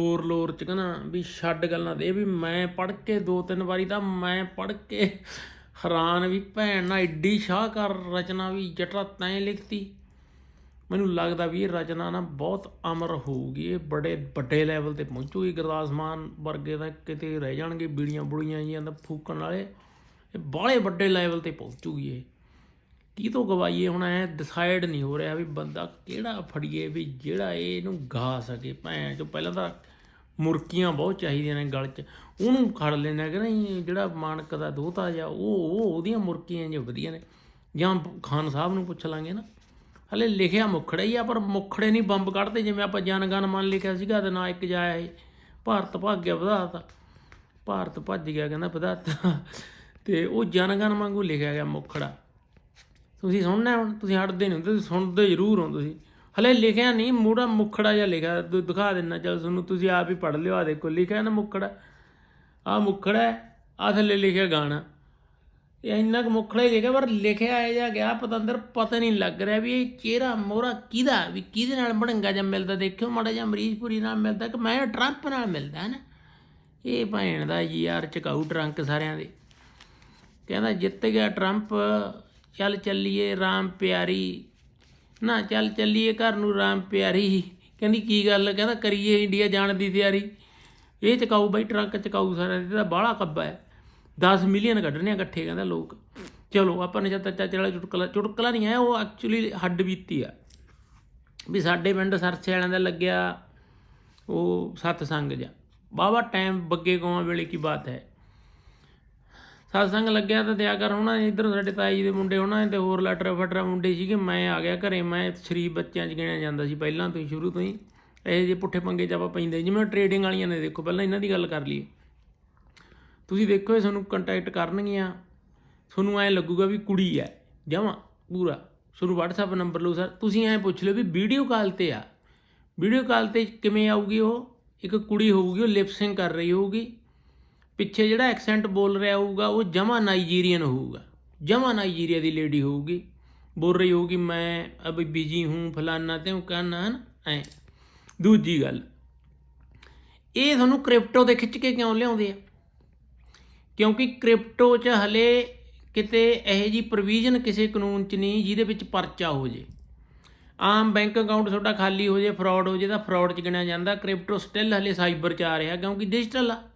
ਲੋਰ ਲੋਰ ਚ ਕਹਿੰਦਾ ਵੀ ਛੱਡ ਗੱਲਾਂ ਦੇ ਵੀ ਮੈਂ ਪੜ ਕੇ ਦੋ ਤਿੰਨ ਵਾਰੀ ਤਾਂ ਮੈਂ ਪੜ ਕੇ ਹੈਰਾਨ ਵੀ ਭੈਣ ਨਾ ਐਡੀ ਸ਼ਾਹਕਾਰ ਰਚਨਾ ਵੀ ਜਟਾ ਤੈਂ ਲਿਖਤੀ। ਮੈਨੂੰ ਲੱਗਦਾ ਵੀ ਇਹ ਰਚਨਾ ਨਾ ਬਹੁਤ ਅਮਰ ਹੋਊਗੀ, ਇਹ ਬੜੇ ਵੱਡੇ ਲੈਵਲ ਤੇ ਪਹੁੰਚੂਗੀ ਗੁਰਦਾਸ ਮਾਨ ਵਰਗੇ ਤਾਂ ਕਿਤੇ ਰਹਿ ਜਾਣਗੇ, ਬੀੜੀਆਂ ਬੁੜੀਆਂ ਜੀਆਂ ਦਾ ਫੂਕਣ ਵਾਲੇ, ਇਹ ਬਾਹਲੇ ਵੱਡੇ ਲੈਵਲ ਤੇ ਪਹੁੰਚੂਗੀ ਇਹ। ਕੀ ਤੋਂ ਗਵਾਈਏ? ਹੁਣ ਐ ਡਿਸਾਈਡ ਨਹੀਂ ਹੋ ਰਿਹਾ ਵੀ ਬੰਦਾ ਕਿਹੜਾ ਫੜੀਏ, ਵੀ ਜਿਹੜਾ ਇਹਨੂੰ ਗਾ ਸਕੇ ਭੈਣ ਚੋ ਪਹਿਲਾਂ ਤਾਂ ਮੁਰਕੀਆਂ ਬਹੁਤ ਚਾਹੀਦੀਆਂ ਨੇ ਗਲ 'ਚ। ਉਹਨੂੰ ਖੜ ਲੈਣਾ ਕਿ ਨਹੀਂ, ਜਿਹੜਾ ਮਾਨਕ ਦਾ ਦੋਤਾ ਜਾਂ ਉਹ ਉਹ ਉਹਦੀਆਂ ਮੁਰਕੀਆਂ ਜੋ ਵਧੀਆ ਨੇ। ਜਾਂ ਖਾਨ ਸਾਹਿਬ ਨੂੰ ਪੁੱਛ ਲਾਂਗੇ ਨਾ। ਹਲੇ ਲਿਖਿਆ ਮੁਖੜਾ ਹੀ ਆ, ਪਰ ਮੁਖੜੇ ਨਹੀਂ ਬੰਬ ਕੱਢਦੇ ਜਿਵੇਂ ਆਪਾਂ ਜਨਗਨ ਮਨ ਲਿਖਿਆ ਸੀਗਾ ਤੇ ਨਾ ਇੱਕ ਜਾਇਆ ਇਹ ਭਾਰਤ ਭਾਗਿਆ ਵਧਾਤਾ। ਭਾਰਤ ਭੱਜ ਗਿਆ, ਕਹਿੰਦਾ ਵਧਾਤਾ। ਤੇ ਉਹ ਜਨਗਣ ਵਾਂਗੂ ਲਿਖਿਆ ਗਿਆ ਮੁਖੜਾ। ਤੁਸੀਂ ਸੁਣਨਾ ਹੁਣ, ਤੁਸੀਂ ਹਟਦੇ ਨਹੀਂ ਤੁਸੀਂ ਸੁਣਦੇ ਜ਼ਰੂਰ ਹੋ ਤੁਸੀਂ। ਹਲੇ ਲਿਖਿਆ ਨਹੀਂ ਮੂੜਾ ਮੁਖੜਾ ਜਿਹਾ ਲਿਖਿਆ, ਦ- ਦਿਖਾ ਦਿੰਨਾ, ਚਲ ਤੁਹਾਨੂੰ ਤੁਸੀਂ ਆਪ ਹੀ ਪੜ੍ਹ ਲਿਓ ਆ ਦੇਖੋ, ਲਿਖਿਆ ਨਾ ਮੁਖੜਾ। ਆ ਮੁਖੜਾ ਆ ਥੱਲੇ ਲਿਖਿਆ ਗਾਣਾ। ਇਹ ਇੰਨਾ ਕੁ ਮੁਖੜਾ ਹੀ ਲਿਖਿਆ, ਪਰ ਲਿਖਿਆ ਇਹ ਜਾ ਗਿਆ ਪਤੰਦਰ ਪਤਾ ਨਹੀਂ ਲੱਗ ਰਿਹਾ ਵੀ ਇਹ ਚਿਹਰਾ ਮੋਹਰਾ ਕਿਹਦਾ, ਵੀ ਕਿਹਦੇ ਨਾਲ ਬਣੰਗਾ ਜਾਂ ਮਿਲਦਾ, ਦੇਖਿਓ ਮਾੜਾ ਜਿਹਾ ਮਰੀਜ਼ਪੁਰੀ ਨਾਲ ਮਿਲਦਾ, ਕਿ ਮੈਂ ਟਰੰਪ ਨਾਲ ਮਿਲਦਾ ਨਾ। ਇਹ ਭੈਣ ਦਾ ਯਾਰ ਚਕਾਊ ਟਰੰਕ ਸਾਰਿਆਂ ਦੇ। ਕਹਿੰਦਾ ਜਿੱਤ ਗਿਆ ਟਰੰਪ ਚੱਲ ਚੱਲੀਏ ਰਾਮ ਪਿਆਰੀ। ਨਾ, ਚੱਲ ਚੱਲੀਏ ਘਰ ਨੂੰ ਰਾਮ ਪਿਆਰੀ। ਕਹਿੰਦੀ, ਕੀ ਗੱਲ? ਕਹਿੰਦਾ, ਕਰੀਏ ਇੰਡੀਆ ਜਾਣ ਦੀ ਤਿਆਰੀ। ਇਹ ਚਕਾਊ ਬਾਈ, ਟਰੱਕ ਚਕਾਊ ਸਾਰਾ ਇਹਦਾ ਬਾਹਲਾ ਕੱਬਾ ਹੈ। 10 ਮਿਲੀਅਨ ਕੱਢਣੇ ਆ ਇਕੱਠੇ, ਕਹਿੰਦਾ ਲੋਕ। ਚਲੋ, ਆਪਾਂ ਨੇ ਜਦ ਤੱਕ ਚਾਚੇ ਵਾਲਾ ਚੁਟਕਲਾ ਚੁਟਕਲਾ ਨਹੀਂ ਹੈ ਉਹ ਐਕਚੁਅਲੀ ਹੱਡ ਬੀਤੀ ਆ। ਵੀ ਸਾਡੇ ਪਿੰਡ ਸਰਸੇ ਵਾਲਿਆਂ ਦਾ ਲੱਗਿਆ ਉਹ ਸਤਸੰਗ ਜਾ ਬਾਬਾ ਟਾਈਮ ਬੱਗੇ ਗਾਵਾਂ ਵੇਲੇ ਕੀ ਬਾਤ ਹੈ। ਸਤਸੰਗ ਲੱਗਿਆ ਤਾਂ ਦਿਆ ਕਰ, ਹੋਣਾ ਇਧਰ ਸਾਡੇ ਤਾਈ ਜੀ ਦੇ ਮੁੰਡੇ, ਹੋਣਾ ਤੇ ਹੋਰ ਲਟਰ ਫਟਰ ਮੁੰਡੇ ਸੀਗੇ, ਮੈਂ ਆ ਗਿਆ ਘਰੇ, ਮੈਂ ਸ਼ਰੀਫ ਬੱਚਿਆਂ 'ਚ ਗਿਣਿਆ ਜਾਂਦਾ ਸੀ, ਪਹਿਲਾਂ ਤੋਂ ਹੀ, ਸ਼ੁਰੂ ਤੋਂ ਹੀ। ਇਹ ਜੇ ਪੁੱਠੇ ਪੰਗੇ 'ਚ ਆਪਾਂ ਪੈਂਦੇ, ਜਿਵੇਂ ਟ੍ਰੇਡਿੰਗ ਵਾਲੀਆਂ ਨੇ, ਦੇਖੋ, ਪਹਿਲਾਂ ਇਹਨਾਂ ਦੀ ਗੱਲ ਕਰ ਲਈਏ। ਤੁਸੀਂ ਦੇਖੋ, ਇਹ ਤੁਹਾਨੂੰ ਕੰਟੈਕਟ ਕਰਨਗੀਆਂ। ਤੁਹਾਨੂੰ ਐ ਲੱਗੂਗਾ ਵੀ ਕੁੜੀ ਐ, ਜਮਾਂ, ਪੂਰਾ। ਤੁਹਾਨੂੰ WhatsApp ਨੰਬਰ ਲਓ, ਸਰ। ਤੁਸੀਂ ਐ ਪੁੱਛ ਲਿਓ ਵੀ ਵੀਡੀਓ ਕਾਲ ਤੇ ਆ। ਵੀਡੀਓ ਕਾਲ ਤੇ ਕਿਵੇਂ ਆਊਗੀ ਉਹ? ਇੱਕ ਕੁੜੀ ਹੋਊਗੀ, ਉਹ ਲਿਪਸਿੰਗ ਕਰ ਰਹੀ ਹੋਊਗੀ। ਪਿੱਛੇ ਜਿਹੜਾ ਐਕਸੈਂਟ ਬੋਲ ਰਿਹਾ ਹੋਊਗਾ, ਉਹ ਜਮਾ ਨਾਈਜੀਰੀਅਨ ਹੋਊਗਾ। ਜਮਾ ਨਾਈਜੀਰੀਆ ਦੀ ਲੇਡੀ ਹੋਊਗੀ। ਬੋਲ ਰਹੀ ਹੋਊਗੀ, ਮੈਂ ਅਭੀ ਬਿਜ਼ੀ ਹੂੰ ਫਲਾਨਾ ਤੇ ਉਹ ਕਹਿਣਾ ਹਨ, ਐ। ਦੂਜੀ ਗੱਲ, ਇਹ ਤੁਹਾਨੂੰ ਕ੍ਰਿਪਟੋ ਦੇ ਖਿੱਚ ਕੇ ਕਿਉਂ ਲਿਆਉਂਦੇ ਆ? ਕਿਉਂਕਿ ਕ੍ਰਿਪਟੋ 'ਚ ਹਲੇ ਕਿਤੇ ਇਹੋ ਜੀ ਪ੍ਰੋਵੀਜ਼ਨ ਕਿਸੇ ਕਾਨੂੰਨ 'ਚ ਨਹੀਂ ਜਿਹਦੇ ਵਿੱਚ ਪਰਚਾ ਹੋ ਜੇ। ਆਮ ਬੈਂਕ ਅਕਾਊਂਟ ਤੁਹਾਡਾ ਖਾਲੀ ਹੋ ਜੇ ਫਰਾਡ ਹੋ ਜੇ ਤਾਂ ਫਰਾਡ 'ਚ ਗਿਣਿਆ ਜਾਂਦਾ। ਕ੍ਰਿਪਟੋ ਸਟਿਲ ਹਲੇ ਸਾਈਬਰ 'ਚ ਆ ਰਿਹਾ ਕਿਉਂਕਿ ਡਿਜੀਟਲ ਆ।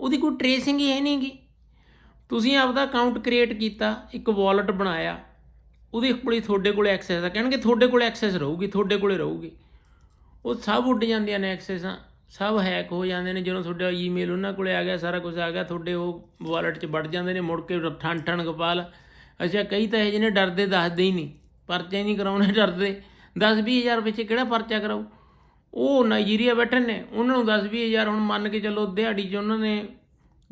ਉਹਦੀ ਕੋਈ ਟ੍ਰੇਸਿੰਗ ਹੀ ਹੈ ਨਹੀਂਗੀ ਤੁਸੀਂ ਆਪਦਾ ਅਕਾਊਂਟ ਕ੍ਰੀਏਟ ਕੀਤਾ, ਇੱਕ ਵਾਲਟ ਬਣਾਇਆ, ਉਹਦੇ ਕੋਲੇ ਤੁਹਾਡੇ ਕੋਲੇ ਐਕਸੈਸ ਆ। ਕਹਿਣਗੇ ਤੁਹਾਡੇ ਕੋਲੇ ਐਕਸੈਸ ਰਹੂਗੀ, ਤੁਹਾਡੇ ਕੋਲੇ ਰਹੂਗੀ। ਉਹ ਸਭ ਉੱਡ ਜਾਂਦੀਆਂ ਨੇ ਐਕਸੈਸਾਂ ਸਭ ਹੈਕ ਹੋ ਜਾਂਦੇ ਨੇ। ਜਦੋਂ ਤੁਹਾਡਾ ਈਮੇਲ ਉਹਨਾਂ ਕੋਲੇ ਆ ਗਿਆ, ਸਾਰਾ ਕੁਝ ਆ ਗਿਆ, ਤੁਹਾਡੇ ਉਹ ਵਾਲਟ 'ਚ ਵੜ ਜਾਂਦੇ ਨੇ, ਮੁੜ ਕੇ ਠਣ ਠਣ ਗੋਪਾਲ। ਅੱਛਾ, ਕਈ ਤਾਂ ਇਹ ਜਿਹਨੇ ਡਰਦੇ ਦੱਸਦੇ ਹੀ ਨਹੀਂ। ਪਰਚੇ ਨਹੀਂ ਕਰਾਉਣੇ, ਡਰਦੇ। 10 ਹਜ਼ਾਰ ਵਿੱਚ ਕਿਹੜਾ ਪਰਚਾ ਕਰਾਉ ਉਹ ਨਾਈਜੀਰੀਆ ਬੈਠੇ ਨੇ, ਉਹਨਾਂ ਨੂੰ 10 ਹਜ਼ਾਰ ਹੁਣ ਮੰਨ ਕੇ ਚੱਲੋ ਦਿਹਾੜੀ 'ਚ ਉਹਨਾਂ ਨੇ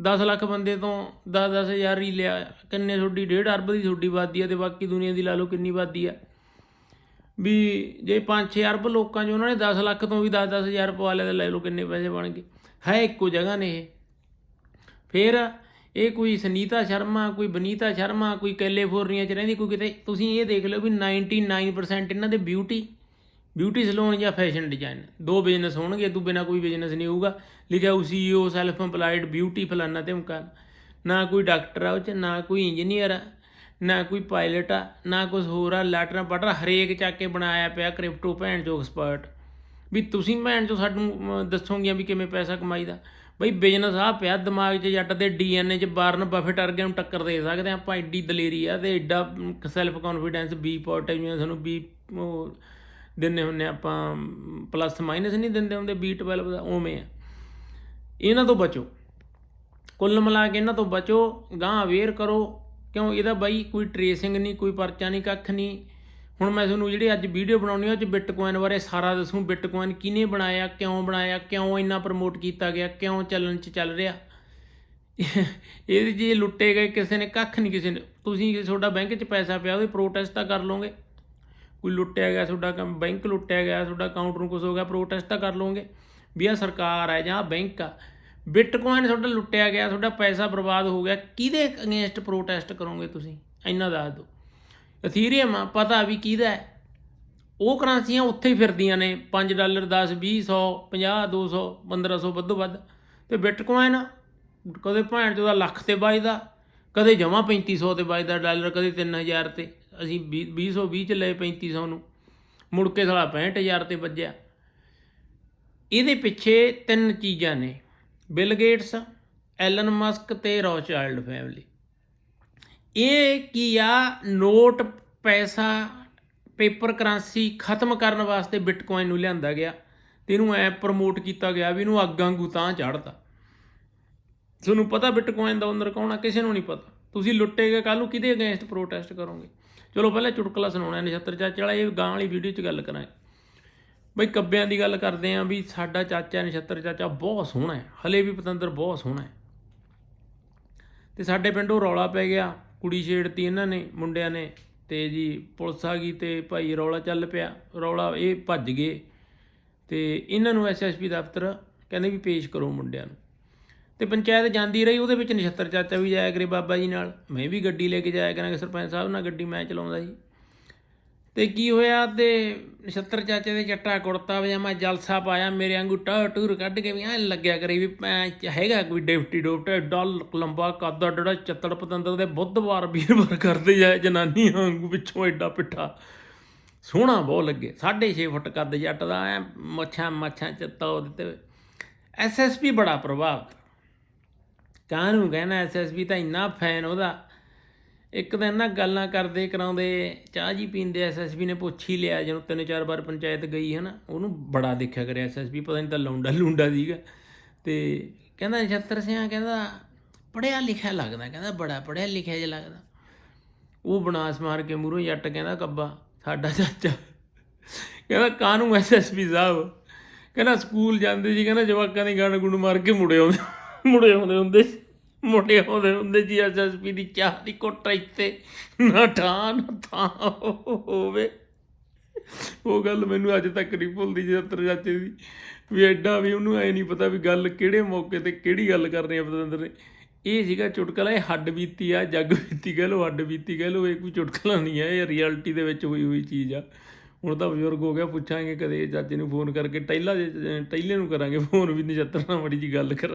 10 ਲੱਖ ਬੰਦੇ ਤੋਂ 10 ਹਜ਼ਾਰ ਹੀ ਲਿਆ, ਕਿੰਨੇ ਤੁਹਾਡੀ 1.5 ਅਰਬ ਦੀ ਤੁਹਾਡੀ ਆਬਾਦੀ ਆ ਤੇ ਬਾਕੀ ਦੁਨੀਆ ਦੀ ਲਾ ਲਓ ਕਿੰਨੀ ਆਬਾਦੀ ਆ। ਵੀ ਜੇ 5-6 ਅਰਬ ਲੋਕਾਂ 'ਚ ਉਹਨਾਂ ਨੇ 10 ਲੱਖ ਤੋਂ ਵੀ 10-10 ਹਜ਼ਾਰ ਪਵਾ ਲਿਆ ਤਾਂ ਲੈ ਲਓ ਕਿੰਨੇ ਪੈਸੇ ਬਣ ਗਏ। ਹੈ ਇੱਕੋ ਜਗ੍ਹਾ ਨੇ ਇਹ। ਫਿਰ ਇਹ ਕੋਈ ਸੁਨੀਤਾ ਸ਼ਰਮਾ, ਕੋਈ ਬਨੀਤਾ ਸ਼ਰਮਾ, ਕੋਈ ਕੈਲੀਫੋਰਨੀਆ 'ਚ ਰਹਿੰਦੀ, ਕੋਈ ਕਿਤੇ, ਤੁਸੀਂ ਇਹ ਦੇਖ ਲਓ ਵੀ 99% ਇਹਨਾਂ ਦੇ ਬਿਊਟੀ ਬਿਊਟੀ ਸਲੂਨ ਜਾਂ ਫੈਸ਼ਨ ਡਿਜ਼ਾਈਨ ਦੋ ਬਿਜ਼ਨਸ ਹੋਣਗੇ ਤੂੰ ਬਿਨਾ ਕੋਈ ਬਿਜ਼ਨਸ ਨਹੀਂ ਹੋਊਗਾ। ਲਿਖਿਆ ਉਹ ਸੀਈਓ ਸੈਲਫ ਇੰਪਲਾਈਡ ਬਿਊਟੀ ਫਲਾਨਾ ਤੇ ਮਕਾਨ ਨਾ ਕੋਈ ਡਾਕਟਰ ਆ ਉਹ ਚ ਨਾ ਕੋਈ ਇੰਜੀਨੀਅਰ ਆ ਨਾ ਕੋਈ ਪਾਇਲਟ ਆ ਨਾ ਕੁਝ ਹੋਰ ਆ ਲੈਟਰ ਪਟਰ ਹਰੇਕ ਚੱਕ ਕੇ ਬਣਾਇਆ ਪਿਆ ਕ੍ਰਿਪਟੋ ਭੈਣ ਜੋ ਐਕਸਪਰਟ ਵੀ ਤੁਸੀਂ ਭੈਣ ਚੋ ਸਾਨੂੰ ਅਮ, ਦੱਸੋਗੀਆਂ ਵੀ ਕਿਵੇਂ ਪੈਸਾ ਕਮਾਈਦਾ। ਬਈ ਬਿਜ਼ਨਸ ਆ ਪਿਆ ਦਿਮਾਗ 'ਚ ਜੱਟ ਦੇ ਡੀਐਨਏ 'ਚ ਬਾਰਨ ਬਫੇਟ ਵਰਗੇ ਨੂੰ ਟੱਕਰ ਦੇ ਸਕਦੇ ਆ। ਆਪਾਂ ਐਡੀ ਦਲੇਰੀ ਆ ਤੇ ਐਡਾ ਸੈਲਫ ਕੌਨਫੀਡੈਂਸ ਬੀ ਪੋਜ਼ਿਟਿਵ ਜਿਵੇਂ ਤੁਹਾਨੂੰ ਬੀ ਉਹ ਦਿੰਦੇ ਹੁੰਨੇ ਆਪਾਂ ਪਲੱਸ ਮਾਈਨਸ ਨਹੀਂ ਦਿੰਦੇ ਹੁੰਦੇ ਬੀ 12 ਦਾ ਉਵੇਂ ਆ। ਇਹਨਾਂ ਤੋਂ ਬਚੋ। ਕੁੱਲ ਮਿਲਾ ਕੇ ਇਹਨਾਂ ਤੋਂ ਬਚੋ ਗਾਂ ਅਵੇਅਰ ਕਰੋ, ਕਿਉਂ ਇਹਦਾ ਬਾਈ ਕੋਈ ਟਰੇਸਿੰਗ ਨਹੀਂ, ਕੋਈ ਪਰਚਾ ਨਹੀਂ, ਕੱਖ ਨਹੀਂ। ਹੁਣ ਮੈਂ ਤੁਹਾਨੂੰ ਜਿਹੜੀ ਅੱਜ ਵੀਡੀਓ ਬਣਾਉਣੀ ਆ, ਉਹ ਚ ਬਿਟਕੋਇਨ ਬਾਰੇ ਸਾਰਾ ਦੱਸੂ। ਬਿਟਕੋਇਨ ਕਿਹਨੇ ਬਣਾਇਆ, ਕਿਉਂ ਬਣਾਇਆ, ਕਿਉਂ ਇੰਨਾ ਪ੍ਰਮੋਟ ਕੀਤਾ ਗਿਆ, ਕਿਉਂ ਚੱਲਣ ਚ ਚੱਲ ਰਿਹਾ। ਇਹਦੇ ਜੇ ਲੁੱਟੇ ਗਏ ਕਿਸੇ ਨੇ, ਕੱਖ ਨਹੀਂ ਕਿਸੇ ਨੇ। ਤੁਸੀਂ ਤੁਹਾਡਾ ਬੈਂਕ 'ਚ ਪੈਸਾ ਪਿਆ, ਉਹਦੇ ਪ੍ਰੋਟੈਸਟ ਤਾਂ ਕਰ ਲਓਗੇ। ਕੋਈ ਲੁੱਟਿਆ ਗਿਆ, ਤੁਹਾਡਾ ਕੰਮ ਬੈਂਕ ਲੁੱਟਿਆ ਗਿਆ, ਤੁਹਾਡਾ ਅਕਾਊਂਟ ਨੂੰ ਕੁਝ ਹੋ ਗਿਆ ਪ੍ਰੋਟੈਸਟ ਤਾਂ ਕਰ ਲਓਗੇ। ਵੀ ਆ ਸਰਕਾਰ ਹੈ ਜਾਂ ਬੈਂਕ ਆ ਬਿਟਕੋਇਨ ਤੁਹਾਡਾ ਲੁੱਟਿਆ ਗਿਆ, ਤੁਹਾਡਾ ਪੈਸਾ ਬਰਬਾਦ ਹੋ ਗਿਆ, ਕਿਹਦੇ ਅਗੇਂਸਟ ਪ੍ਰੋਟੈਸਟ ਕਰੋਗੇ ਤੁਸੀਂ? ਇੰਨਾ ਦੱਸ ਦਿਓ। ਅਥੀਰੀਅਮ ਆ, ਪਤਾ ਵੀ ਕਿਹਦਾ ਹੈ। ਉਹ ਕਰੰਸੀਆਂ ਉੱਥੇ ਹੀ ਫਿਰਦੀਆਂ ਨੇ 5 ਡਾਲਰ 10 20 100 50 200 1500 ਵੱਧੋ ਵੱਧ। ਤੇ ਬਿਟਕੋਇਨ ਕਦੇ ਭੈਣ ਚੋਦਾ ਲੱਖ ਤੇ ਵੱਜਦਾ, ਕਦੇ ਜਮਾ 3500 ਤੇ ਵੱਜਦਾ ਡਾਲਰ, ਕਦੇ 3000 ਤੇ। ਅਸੀਂ 2020 ਚ ਲਏ 3500 ਨੂੰ। ਮੁੜ ਕੇ ਸਾਲਾ 65000 ਤੇ ਵੱਜਿਆ। ਇਹਦੇ ਪਿੱਛੇ ਤਿੰਨ ਚੀਜ਼ਾਂ ਨੇ। ਬਿਲ ਗੇਟਸ ਐਲਨ ਮਸਕ ਤੇ ਰੌਚਾਈਲਡ ਫੈਮਿਲੀ ਇਹ ਕੀ ਆ? ਨੋਟ ਪੈਸਾ ਪੇਪਰ ਕਰੰਸੀ ਖਤਮ ਕਰਨ ਵਾਸਤੇ ਬਿਟਕੋਇਨ ਨੂੰ ਲਿਆਂਦਾ ਗਿਆ। ਤੇ ਇਹਨੂੰ ਐ ਪ੍ਰਮੋਟ ਕੀਤਾ ਗਿਆ ਵੀ ਇਹਨੂੰ ਅੱਗ ਵਾਂਗੂ ਤਾਂ ਚੜ੍ਹਦਾ ਤੁਹਾਨੂੰ ਪਤਾ ਬਿਟਕੋਇਨ ਦਾ ਓਨਰ ਕੌਣ ਆ? ਕਿਸੇ ਨੂੰ ਨਹੀਂ ਪਤਾ। ਤੁਸੀਂ ਲੁੱਟੇ ਗਏ ਕੱਲ ਨੂੰ, ਕਿਹਦੇ ਅਗੇਂਸਟ ਪ੍ਰੋਟੈਸਟ ਕਰੋਗੇ? ਚਲੋ ਪਹਿਲਾਂ ਚੁਟਕਲਾ ਸੁਣਾਉਣਾ ਨਛੱਤਰ ਚਾਚਾ ਵਾਲਾ, ਇਹ ਗਾਂ ਵਾਲੀ ਵੀਡੀਓ 'ਚ ਗੱਲ ਕਰਾਂਗੇ ਬਈ ਕੱਬਿਆਂ ਦੀ ਗੱਲ ਕਰਦੇ ਆਂ ਵੀ ਸਾਡਾ ਚਾਚਾ ਨਛੱਤਰ ਚਾਚਾ ਬਹੁਤ ਸੋਹਣਾ ਹੈ, ਹਲੇ ਵੀ ਪਤੰਦਰ ਬਹੁਤ ਸੋਹਣਾ ਹੈ। ਤੇ ਸਾਡੇ ਪਿੰਡੋਂ ਰੌਲਾ ਪੈ ਗਿਆ, ਕੁੜੀ ਛੇੜਤੀ ਇਹਨਾਂ ਨੇ, ਮੁੰਡਿਆਂ ਨੇ, ਤੇ ਜੀ ਪੁਲਿਸ ਆ ਗਈ ਤੇ ਭਾਈ ਰੌਲਾ ਚੱਲ ਪਿਆ, ਰੌਲਾ ਇਹ ਭੱਜ ਗਏ। ਤੇ ਇਹਨਾਂ ਨੂੰ ਐਸਐਸਪੀ ਦਫ਼ਤਰ ਕਹਿੰਦੇ ਵੀ ਪੇਸ਼ ਕਰੋ ਮੁੰਡਿਆਂ ਨੂੰ। ਤੇ ਪੰਚਾਇਤ ਜਾਂਦੀ ਰਹੀ, ਉਹਦੇ ਵਿੱਚ ਨਛੱਤਰ ਚਾਚਾ ਵੀ ਜਾਇਆ ਕਰੇ ਬਾਬਾ ਜੀ ਨਾਲ। ਮੈਂ ਵੀ ਗੱਡੀ ਲੈ ਕੇ ਜਾਇਆ ਕਰਾਂਗੇ ਸਰਪੰਚ ਸਾਹਿਬ ਨਾਲ ਗੱਡੀ ਮੈਂ ਚਲਾਉਂਦਾ ਸੀ। ਤੇ ਕੀ ਹੋਇਆ ਤੇ ਨਛੱਤਰ ਚਾਚੇ ਦੇ ਚੱਟਾ ਕੁੜਤਾ ਪਜਾਮਾ ਜਲਸਾ ਪਾਇਆ, ਮੇਰੇ ਵਾਂਗੂ ਟਾ ਟੂਰ ਕੱਢ ਕੇ ਵੀ ਐ ਲੱਗਿਆ ਕਰੇ ਵੀ ਮੈਂ ਚ- ਹੈਗਾ ਕੋਈ ਡਿਫਟੀ ਡੋਫਟਾ ਡਲ ਲੰਬਾ ਕੱਦ ਡੜਾ ਚੱਤੜ ਪਤੰਦਰ ਦੇ ਬੁੱਧਵਾਰ ਵੀਰਵਾਰ ਕਰਦੇ ਜਾਏ ਜਨਾਨੀ ਵਾਂਗੂ ਪਿੱਛੋਂ ਐਡਾ ਪਿੱਠਾ। ਸੋਹਣਾ ਬਹੁਤ ਲੱਗੇ 6.5 ਫੁੱਟ ਕੱਦ ਜੱਟ ਦਾ, ਐ ਮੱਛਾਂ ਮੱਛਾਂ ਚੱਤਾ ਉਹਦੇ ਤੇ। ਐਸਐਸਪੀ ਬੜਾ ਪ੍ਰਭਾਵਿਤ। ਕਾਹਨੂੰ ਕਹਿਣਾ ਐਸਐਸਪੀ ਤਾਂ ਇੰਨਾ ਫੈਨ ਉਹਦਾ। ਇੱਕ ਦਿਨ ਨਾ ਗੱਲਾਂ ਕਰਦੇ, ਕਰਾਉਂਦੇ, ਚਾਹ ਜੀ ਪੀਂਦੇ ਐਸਐਸਪੀ ਨੇ ਪੁੱਛ ਹੀ ਲਿਆ, ਜਦੋਂ ਤਿੰਨ ਚਾਰ ਵਾਰ ਪੰਚਾਇਤ ਗਈ ਹੈ ਨਾ ਉਹਨੂੰ ਬੜਾ ਦੇਖਿਆ ਕਰਿਆ ਐਸਐਸਪੀ ਪਤਾ ਨਹੀਂ ਤਾਂ ਲੌਂਡਾ ਲੂੰਡਾ ਸੀਗਾ। ਤੇ ਕਹਿੰਦਾ ਨਛੱਤਰ ਸਿਆਂ, ਕਹਿੰਦਾ ਪੜਿਆ ਲਿਖਿਆ ਲੱਗਦਾ, ਕਹਿੰਦਾ ਬੜਾ ਪੜਿਆ ਲਿਖਿਆ ਜਿਹਾ ਲੱਗਦਾ। ਉਹ ਬਨਾਸ ਮਾਰ ਕੇ ਮੂਹਰੋਂ ਜੱਟ ਕਹਿੰਦਾ ਕੱਬਾ, ਸਾਡਾ ਚਾਚਾ। ਕਹਿੰਦਾ ਕਾਹਨੂੰ ਐਸਐਸਪੀ ਸਾਹਿਬ? ਕਹਿੰਦਾ ਸਕੂਲ ਜਾਂਦੇ ਸੀ, ਕਹਿੰਦਾ ਜਵਾਕਾਂ ਦੀ ਗਾਣ ਗੁਣ ਮਾਰ ਕੇ ਮੁੜੇ ਆਉਂਦੇ। ਮੁੜੇ ਆਉਂਦੇ ਹੁੰਦੇ ਸੀ। ਮੁੰਡੇ ਆਉਂਦੇ ਹੁੰਦੇ ਜੀ ਐਸਐਸਪੀ ਦੀ ਚਾਹ ਦੀ ਕੁੱਟ ਇੱਥੇ। ਨਾ ਠਾਂ ਨਾ ਥਾਂ ਹੋਵੇ। ਉਹ ਗੱਲ ਮੈਨੂੰ ਅੱਜ ਤੱਕ ਨਹੀਂ ਭੁੱਲਦੀ ਜੱਤਰ ਚਾਚੇ ਦੀ। ਵੀ ਐਡਾ ਵੀ ਉਹਨੂੰ ਐ ਨਹੀਂ ਪਤਾ ਵੀ ਗੱਲ ਕਿਹੜੇ ਮੌਕੇ ਤੇ ਕਿਹੜੀ ਗੱਲ ਕਰਨੀ ਆ ਪਤੰਦਰ ਨੇ। ਇਹ ਸੀਗਾ ਚੁਟਕਲਾ, ਇਹ ਹੱਡ ਬੀਤੀ ਆ, ਜੱਗ ਬੀਤੀ ਕਹਿ ਲੋ ਹੱਡ ਬੀਤੀ ਕਹਿ ਲੋ ਇਹ ਕੋਈ ਚੁਟਕਲਾ ਨਹੀਂ ਆ, ਇਹ ਰਿਐਲਿਟੀ ਦੇ ਵਿੱਚ ਹੋਈ ਹੋਈ ਚੀਜ਼ ਆ। ਹੁਣ ਤਾਂ ਬਜ਼ੁਰਗ ਹੋ ਗਿਆ, ਪੁੱਛਾਂਗੇ ਕਦੇ ਚਾਚੇ ਨੂੰ ਫੋਨ ਕਰਕੇ, ਟੈਲਾ ਟੈਲੇ ਨੂੰ ਕਰਾਂਗੇ ਫੋਨ ਵੀ ਨਛੱਤਰ ਨਾਲ ਮੜੀ ਜੀ ਗੱਲ ਕਰ